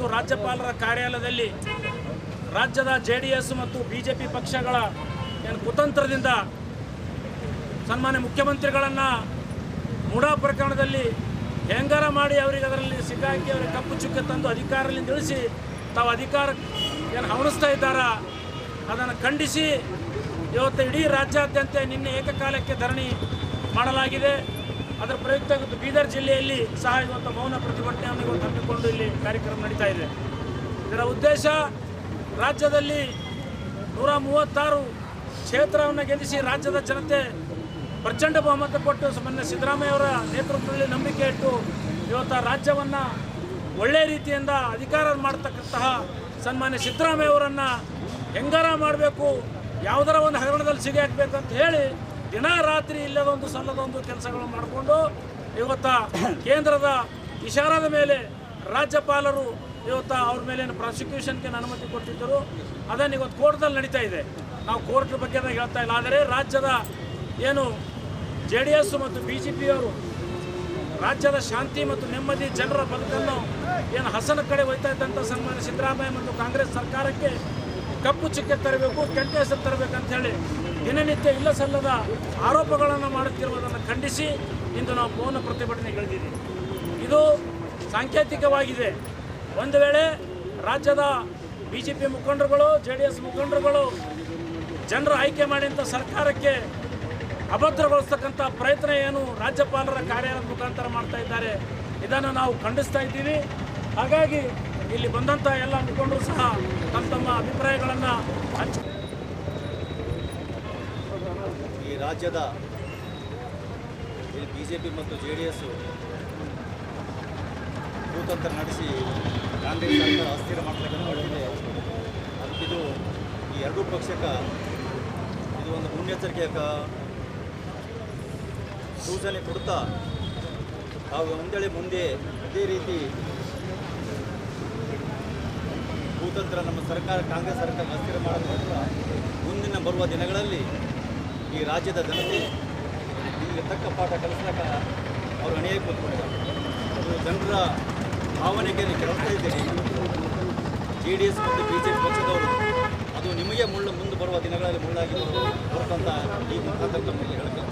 ಇವತ್ತು ರಾಜ್ಯಪಾಲರ ಕಾರ್ಯಾಲಯದಲ್ಲಿ ರಾಜ್ಯದ ಜೆ ಮತ್ತು ಬಿ ಪಕ್ಷಗಳ ಏನು ಕುತಂತ್ರದಿಂದ ಸನ್ಮಾನ್ಯ ಮುಖ್ಯಮಂತ್ರಿಗಳನ್ನು ಮುಡಾ ಪ್ರಕರಣದಲ್ಲಿ ಹೆಂಗಾರ ಮಾಡಿ ಅವರಿಗೆ ಅದರಲ್ಲಿ ಸಿಕ್ಕಾಕಿ ಅವರಿಗೆ ಕಪ್ಪು ಚುಕ್ಕೆ ತಂದು ಅಧಿಕಾರದಿಂದ ಇಳಿಸಿ ತಾವು ಅಧಿಕಾರ ಏನು ಹವಣಿಸ್ತಾ ಇದ್ದಾರ ಅದನ್ನು ಖಂಡಿಸಿ ಇವತ್ತು ಇಡೀ ರಾಜ್ಯಾದ್ಯಂತ ನಿನ್ನೆ ಏಕಕಾಲಕ್ಕೆ ಧರಣಿ ಮಾಡಲಾಗಿದೆ. ಅದರ ಪ್ರಯುಕ್ತ ಇವತ್ತು ಬೀದರ್ ಜಿಲ್ಲೆಯಲ್ಲಿ ಸಹ ಇವತ್ತು ಮೌನ ಪ್ರತಿಭಟನೆಯನ್ನು ಇವತ್ತು ಹಮ್ಮಿಕೊಂಡು ಇಲ್ಲಿ ಕಾರ್ಯಕ್ರಮ ನಡೀತಾ ಇದೆ. ಇದರ ಉದ್ದೇಶ ರಾಜ್ಯದಲ್ಲಿ ನೂರ ಮೂವತ್ತಾರು ಕ್ಷೇತ್ರವನ್ನು ಗೆಲ್ಲಿಸಿ ರಾಜ್ಯದ ಜನತೆ ಪ್ರಚಂಡ ಬಹುಮತ ಕೊಟ್ಟು ಸನ್ಮಾನ್ಯ ಸಿದ್ದರಾಮಯ್ಯ ಅವರ ನೇತೃತ್ವದಲ್ಲಿ ನಂಬಿಕೆ ಇಟ್ಟು ಇವತ್ತು ರಾಜ್ಯವನ್ನು ಒಳ್ಳೆಯ ರೀತಿಯಿಂದ ಅಧಿಕಾರ ಮಾಡತಕ್ಕಂತಹ ಸನ್ಮಾನ್ಯ ಸಿದ್ದರಾಮಯ್ಯ ಅವರನ್ನು ಹೆಂಗಾರ ಮಾಡಬೇಕು, ಯಾವುದರ ಒಂದು ಹಗರಣದಲ್ಲಿ ಸಿಗಿ ಹಾಕಬೇಕಂತ ಹೇಳಿ ದಿನ ರಾತ್ರಿ ಇಲ್ಲದೊಂದು ಸಲ್ಲದೊಂದು ಕೆಲಸಗಳು ಮಾಡಿಕೊಂಡು ಇವತ್ತ ಕೇಂದ್ರದ ಇಶಾರದ ಮೇಲೆ ರಾಜ್ಯಪಾಲರು ಇವತ್ತು ಅವ್ರ ಮೇಲೇನು ಪ್ರಾಸಿಕ್ಯೂಷನ್ಗೆ ಅನುಮತಿ ಕೊಟ್ಟಿದ್ದರು. ಅದನ್ನು ಇವತ್ತು ಕೋರ್ಟ್ದಲ್ಲಿ ನಡೀತಾ ಇದೆ. ನಾವು ಕೋರ್ಟ್ ಬಗ್ಗೆ ಹೇಳ್ತಾ ಇಲ್ಲ. ಆದರೆ ರಾಜ್ಯದ ಏನು ಜೆ ಡಿ ಎಸ್ ಮತ್ತು ಬಿ ಜೆ ಪಿಯವರು ರಾಜ್ಯದ ಶಾಂತಿ ಮತ್ತು ನೆಮ್ಮದಿ ಜನರ ಬದುಕನ್ನು ಏನು ಹಸನ ಕಡೆ ಒಯ್ತಾ ಇದ್ದಂಥ ಸನ್ಮಾನ್ಯ ಸಿದ್ದರಾಮಯ್ಯ ಮತ್ತು ಕಾಂಗ್ರೆಸ್ ಸರ್ಕಾರಕ್ಕೆ ಕಪ್ಪು ಚಿಕ್ಕ ತರಬೇಕು ಕೆಟ್ಟ ಹೆಸರು ತರಬೇಕಂತ ಹೇಳಿ ದಿನನಿತ್ಯ ಇಲ್ಲ ಸಲ್ಲದ ಆರೋಪಗಳನ್ನು ಮಾಡುತ್ತಿರುವುದನ್ನು ಖಂಡಿಸಿ ಇಂದು ನಾವು ಮೌನ ಪ್ರತಿಭಟನೆಗಳಿದ್ದೀವಿ ಇದು ಸಾಂಕೇತಿಕವಾಗಿದೆ. ಒಂದು ವೇಳೆ ರಾಜ್ಯದ ಬಿ ಜೆ ಪಿ ಮುಖಂಡರುಗಳು ಜೆ ಡಿ ಎಸ್ ಮುಖಂಡರುಗಳು ಜನರು ಆಯ್ಕೆ ಮಾಡಿದಂಥ ಸರ್ಕಾರಕ್ಕೆ ಅಭದ್ರಗೊಳಿಸ್ತಕ್ಕಂಥ ಪ್ರಯತ್ನ ಏನು ರಾಜ್ಯಪಾಲರ ಕಾರ್ಯದ ಮುಖಾಂತರ ಮಾಡ್ತಾ ಇದ್ದಾರೆ, ಇದನ್ನು ನಾವು ಖಂಡಿಸ್ತಾ ಇದ್ದೀವಿ. ಹಾಗಾಗಿ ಇಲ್ಲಿ ಬಂದಂಥ ಎಲ್ಲ ಮುಖಂಡರು ಸಹ ತಮ್ಮ ತಮ್ಮ ಅಭಿಪ್ರಾಯಗಳನ್ನು ಹಂಚ ಈ ರಾಜ್ಯದ ಬಿ ಜೆ ಪಿ ಮತ್ತು ಜೆ ಡಿ ಎಸ್ ಭೂತಂತ್ರ ನಡೆಸಿ ಕಾಂಗ್ರೆಸ್ ಸರ್ಕಾರ ಅಸ್ಥಿರ ಮಾಡ್ತಕ್ಕಂಥ ಅದಕ್ಕಿದು ಈ ಎರಡೂ ಪಕ್ಷಕ್ಕೆ ಇದು ಒಂದು ಮುನ್ನೆಚ್ಚರಿಕೆಯ ಸೂಚನೆ ಕೊಡ್ತಾ ಹಾಗೂ ಒಂದೇಳೆ ಮುಂದೆ ಅದೇ ರೀತಿ ಭೂತಂತ್ರ ನಮ್ಮ ಸರ್ಕಾರ, ಕಾಂಗ್ರೆಸ್ ಸರ್ಕಾರ ಅಸ್ಥಿರ ಮಾಡೋದ್ರಿಂದ ಮುಂದಿನ ಬರುವ ದಿನಗಳಲ್ಲಿ ಈ ರಾಜ್ಯದ ಜನತೆ ಇಲ್ಲಿ ತಕ್ಕ ಪಾಠ ಕಲಿಸ್ಲಕ್ಕ ಅವರು ಅಣಿಯಾಗಿ ಕೂತ್ಕೊಂಡಿದ್ದಾರೆ. ಅದು ಜನರ ಭಾವನೆಗೆ ಕೇಳ್ತಾ ಇದ್ದೇನೆ ಜೆ ಡಿ ಎಸ್ ಮತ್ತು ಬಿ ಜೆ ಪಿ ಪಕ್ಷದವರು ಅದು ನಿಮಗೆ ಮುಳ್ಳು ಮುಂದೆ ಬರುವ ದಿನಗಳಲ್ಲಿ ಮುಳ್ಳಾಗಿ ಬರ್ತಂತ ಈ ಮುಖಾಂತರ ತಮ್ಮಲ್ಲಿ ಹೇಳಕ್ಕೆ